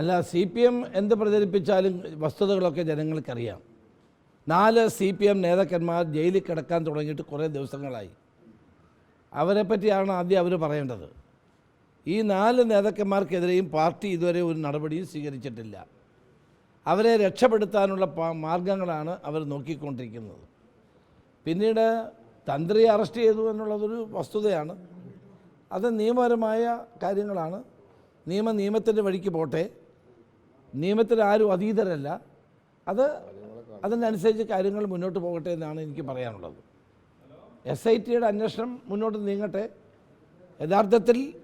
അല്ല C P M എന്ത് പ്രചരിപ്പിച്ചാലും വസ്തുതകളൊക്കെ ജനങ്ങൾക്കറിയാം. നാല് സി പി എം നേതാക്കന്മാർ ജയിലിൽ കിടക്കാൻ തുടങ്ങിയിട്ട് കുറേ ദിവസങ്ങളായി. അവരെ പറ്റിയാണ് ആദ്യം അവർ പറയേണ്ടത്. ഈ നാല് നേതാക്കന്മാർക്കെതിരെയും പാർട്ടി ഇതുവരെ ഒരു നടപടിയും സ്വീകരിച്ചിട്ടില്ല. അവരെ രക്ഷപ്പെടുത്താനുള്ള മാർഗങ്ങളാണ് അവർ നോക്കിക്കൊണ്ടിരിക്കുന്നത്. പിന്നീട് തന്ത്രിയെ അറസ്റ്റ് ചെയ്തു എന്നുള്ളതൊരു വസ്തുതയാണ്. അത് നിയമപരമായ കാര്യങ്ങളാണ്. നിയമ നിയമത്തിന്റെ വഴിക്ക് പോട്ടെ. നിയമത്തിന് ആരും അതീതരല്ല. അത് അതിനനുസരിച്ച് കാര്യങ്ങൾ മുന്നോട്ട് പോകട്ടെ എന്നാണ് എനിക്ക് പറയാനുള്ളത്. എസ് ഐ ടിയുടെ അന്വേഷണം മുന്നോട്ട് നീങ്ങട്ടെ. യഥാർത്ഥത്തിൽ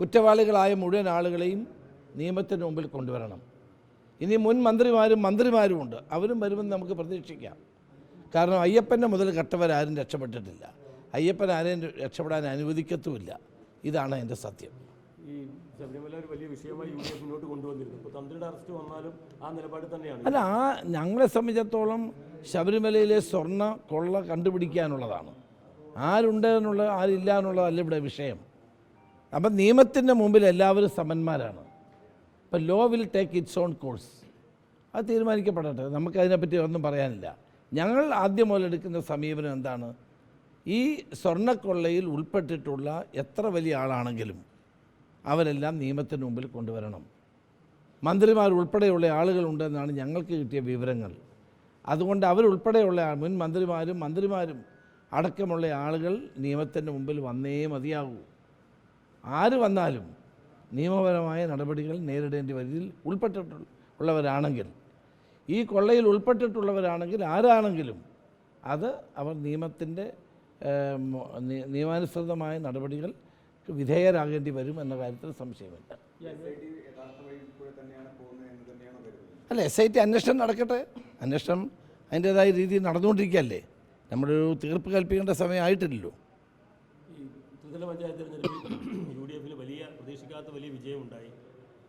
കുറ്റവാളികളായ മുഴുവൻ ആളുകളെയും നിയമത്തിന് മുമ്പിൽ കൊണ്ടുവരണം. ഇനി മുൻ മന്ത്രിമാരും മന്ത്രിമാരുമുണ്ട് അവരും വരുമെന്ന് നമുക്ക് പ്രതീക്ഷിക്കാം. കാരണം അയ്യപ്പന്റെ മുതൽ കട്ടവരാരും രക്ഷപ്പെട്ടിട്ടില്ല. അയ്യപ്പൻ ആരെയും രക്ഷപ്പെടാൻ അനുവദിക്കത്തുമില്ല. ഇതാണ് എന്റെ സത്യം. ശബരിമല ഒരു വലിയ വിഷയമായി യു ഡി എഫ് മുന്നോട്ട് കൊണ്ടുവന്നിരുന്നു. ഇപ്പോൾ തന്ത്രിയുടെ അറസ്റ്റ് വന്നാലും ആ നിലപാട് തന്നെയാണ്. അല്ല ആ ഞങ്ങളെ സംബന്ധിച്ചിടത്തോളം ശബരിമലയിലെ സ്വർണ കൊള്ള കണ്ടുപിടിക്കാനുള്ളതാണ്. ആരുണ്ട് എന്നുള്ളത് ആരില്ല എന്നുള്ളതല്ല ഇവിടെ വിഷയം. അപ്പം നിയമത്തിന്റെ മുമ്പിൽ എല്ലാവരും സമന്മാരാണ്. അപ്പം law will take its own course അത് തീരുമാനിക്കപ്പെടട്ടെ. നമുക്ക് അതിനെപ്പറ്റി ഒന്നും പറയാനില്ല. ഞങ്ങൾ ആദ്യം മുതലെടുക്കുന്ന സമീപനം എന്താണ്? ഈ സ്വർണക്കൊള്ളയിൽ ഉൾപ്പെട്ടിട്ടുള്ള എത്ര വലിയ ആളാണെങ്കിലും അവരെല്ലാം നിയമത്തിന് മുമ്പിൽ കൊണ്ടുവരണം. മന്ത്രിമാർ ഉൾപ്പെടെയുള്ള ആളുകളുണ്ടെന്നാണ് ഞങ്ങൾക്ക് കിട്ടിയ വിവരങ്ങൾ. അതുകൊണ്ട് അവരുൾപ്പെടെയുള്ള മുൻ മന്ത്രിമാരും മന്ത്രിമാരും അടക്കമുള്ള ആളുകൾ നിയമത്തിന്റെ മുമ്പിൽ വന്നേ മതിയാകൂ. ആര് വന്നാലും നിയമപരമായ നടപടികൾ നേരിടേണ്ടി വരിൽ ഉൾപ്പെട്ടിട്ടുള്ള ഉള്ളവരാണെങ്കിൽ ഈ കൊള്ളയിൽ ഉൾപ്പെട്ടിട്ടുള്ളവരാണെങ്കിൽ ആരാണെങ്കിലും അത് അവർ നിയമത്തിന്റെ നിയമാനുസൃതമായ നടപടികൾ വിധേയരാകേണ്ടി വരും എന്ന കാര്യത്തിൽ സംശയമില്ല. അല്ല എസ് ഐ ടി അന്വേഷണം നടക്കട്ടെ. അന്വേഷണം അതിന്റേതായ രീതിയിൽ നടന്നുകൊണ്ടിരിക്കുകയല്ലേ? നമ്മളൊരു തീർപ്പ് കൽപ്പിക്കേണ്ട സമയമായിട്ടില്ലല്ലോ ത്രിതല പഞ്ചായത്ത് തെരഞ്ഞെടുപ്പിൽ യു ഡി എഫിന് വലിയ പ്രതീക്ഷിക്കാത്ത വലിയ വിജയമുണ്ടായി.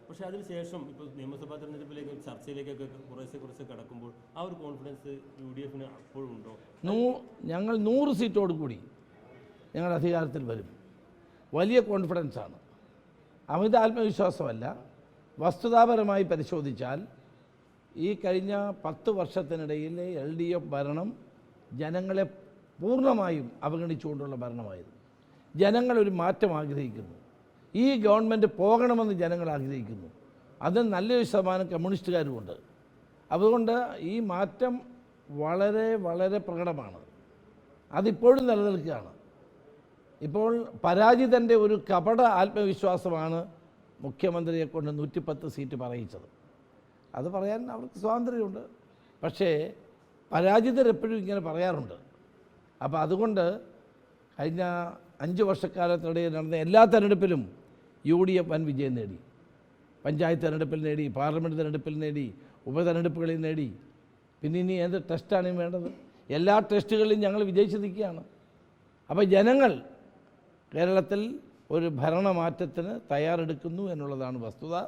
പക്ഷേ അതിനുശേഷം ഇപ്പോൾ നിയമസഭാ തെരഞ്ഞെടുപ്പിലേക്ക് ചർച്ചയിലേക്കൊക്കെ കുറേശ്ശെ കുറച്ച് കടക്കുമ്പോൾ ആ ഒരു കോൺഫിഡൻസ് യു ഡി എഫിന് അപ്പോഴും ഉണ്ടോ? നൂ ഞങ്ങൾ നൂറ് സീറ്റോട് കൂടി ഞങ്ങൾ അധികാരത്തിൽ വരും. വലിയ കോൺഫിഡൻസാണ് അമിത ആത്മവിശ്വാസമല്ല. വസ്തുതാപരമായി പരിശോധിച്ചാൽ ഈ കഴിഞ്ഞ പത്ത് വർഷത്തിനിടയിൽ എൽ ഡി എഫ് ഭരണം ജനങ്ങളെ പൂർണമായും അവഗണിച്ചുകൊണ്ടുള്ള ഭരണമായിരുന്നു. ജനങ്ങളൊരു മാറ്റം ആഗ്രഹിക്കുന്നു. ഈ ഗവൺമെന്റ് പോകണമെന്ന് ജനങ്ങൾ ആഗ്രഹിക്കുന്നു. അത് നല്ലൊരു ശതമാനം കമ്മ്യൂണിസ്റ്റുകാരുമുണ്ട്. അതുകൊണ്ട് ഈ മാറ്റം വളരെ വളരെ പ്രകടമാണ്. അതിപ്പോഴും നിലനിൽക്കുകയാണ്. ഇപ്പോൾ പരാജിതന്റെ ഒരു കപട ആത്മവിശ്വാസമാണ് മുഖ്യമന്ത്രിയെ കൊണ്ട് നൂറ്റിപ്പത്ത് സീറ്റ് പറയിച്ചത്. അത് പറയാൻ അവർക്ക് സ്വാതന്ത്ര്യമുണ്ട്. പക്ഷേ പരാജിതരെപ്പോഴും ഇങ്ങനെ പറയാറുണ്ട്. അപ്പോൾ അതുകൊണ്ട് കഴിഞ്ഞ അഞ്ച് വർഷക്കാലത്തിനിടയിൽ നടന്ന എല്ലാ തെരഞ്ഞെടുപ്പിലും യു ഡി എഫ് വൻ വിജയം നേടി. പഞ്ചായത്ത് തിരഞ്ഞെടുപ്പിൽ നേടി പാർലമെന്റ് തിരഞ്ഞെടുപ്പിൽ നേടി ഉപതെരഞ്ഞെടുപ്പുകളിൽ നേടി. പിന്നെ ഇനി ഏത് ടെസ്റ്റാണ് വേണ്ടത്? എല്ലാ ടെസ്റ്റുകളിലും ഞങ്ങൾ വിജയിച്ച് നിൽക്കുകയാണ് അപ്പോൾ ജനങ്ങൾ കേരളത്തിൽ ഒരു ഭരണമാറ്റത്തിന് തയ്യാറെടുക്കുന്നു എന്നുള്ളതാണ് വസ്തുത.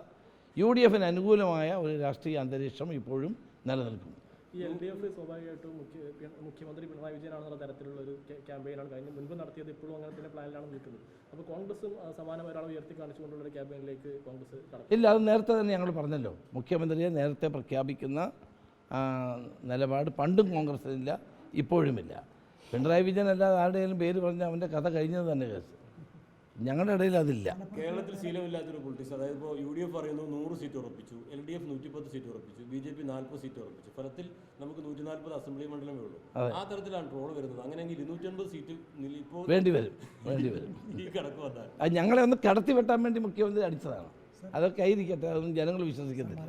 യു ഡി എഫിന് അനുകൂലമായ ഒരു രാഷ്ട്രീയ അന്തരീക്ഷം ഇപ്പോഴും നിലനിൽക്കുന്നു ഈ എൽ ഡി എഫ് സ്വാഭാവികമായിട്ടും മുഖ്യ മുഖ്യമന്ത്രി പിണറായി വിജയനാണെന്നുള്ള തരത്തിലുള്ള ഒരു ക്യാ- ക്യാമ്പയിനാണ് കഴിഞ്ഞ മുൻപ് നടത്തിയത്. ഇപ്പോഴും അങ്ങനെ തന്നെ പ്ലാനിലാണ് നിൽക്കുന്നത്. അപ്പോൾ കോൺഗ്രസും സമാനമായ ഒരാളെ ഉയർത്തി കാണിച്ചുകൊണ്ടുള്ള ഒരു ക്യാമ്പയിനിലേക്ക് കോൺഗ്രസ് ഇല്ല അത് നേരത്തെ തന്നെ ഞങ്ങൾ പറഞ്ഞല്ലോ. മുഖ്യമന്ത്രിയെ നേരത്തെ പ്രഖ്യാപിക്കുന്ന നിലപാട് പണ്ടും കോൺഗ്രസിനില്ല ഇപ്പോഴുമില്ല. പിണറായി വിജയൻ അല്ലാതെ ആരുടെയും പേര് പറഞ്ഞ അവന്റെ കഥ കഴിഞ്ഞത് തന്നെ കേസ്. ഞങ്ങളുടെ ഇടയിൽ അതില്ല. കേരളത്തിൽ ശീലമില്ലാത്തൊരു പൊളിറ്റിക്സ് അതായത് ഇപ്പോൾ യു ഡി എഫ് പറയുന്നു നൂറ് സീറ്റ് ഉറപ്പിച്ചു എൽ ഡി എഫ് നൂറ്റിപ്പത്ത് സീറ്റ് ഉറപ്പിച്ചു ബി ജെ പി നാൽപ്പത് സീറ്റ് ഉറപ്പിച്ചു. ഫലത്തിൽ നമുക്ക് നൂറ്റി നാൽപ്പത് അസംബ്ലി മണ്ഡലമേ ഉള്ളൂ. ആ തരത്തിലാണ് ട്രോൾ വരുന്നത്. അങ്ങനെയെങ്കിൽ ഇരുന്നൂറ്റൻപത് സീറ്റ് നില- ഇപ്പോൾ വേണ്ടി വരും വേണ്ടി വരും. ഈ കണക്ക് വന്നാൽ. അത് ഞങ്ങളെ ഒന്ന് കടത്തി വെട്ടാൻ വേണ്ടി മുഖ്യമന്ത്രി അടിച്ചതാണ്. അതൊക്കെ ആയിരിക്കട്ടെ അതൊന്നും ജനങ്ങൾ വിശ്വസിക്കുന്നില്ല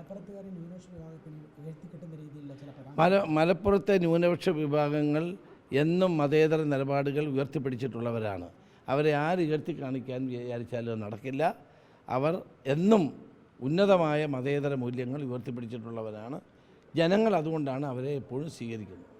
മല മലപ്പുറത്തെ ന്യൂനപക്ഷ വിഭാഗങ്ങൾ എന്നും മതേതര നിലപാടുകൾ ഉയർത്തിപ്പിടിച്ചിട്ടുള്ളവരാണ്. അവരെ ആര് ഉയർത്തി കാണിക്കാൻ വിചാരിച്ചാലും നടക്കില്ല. അവർ എന്നും ഉന്നതമായ മതേതര മൂല്യങ്ങൾ ഉയർത്തിപ്പിടിച്ചിട്ടുള്ളവരാണ്. ജനങ്ങൾ അതുകൊണ്ടാണ് അവരെ എപ്പോഴും സ്വീകരിക്കുന്നത്.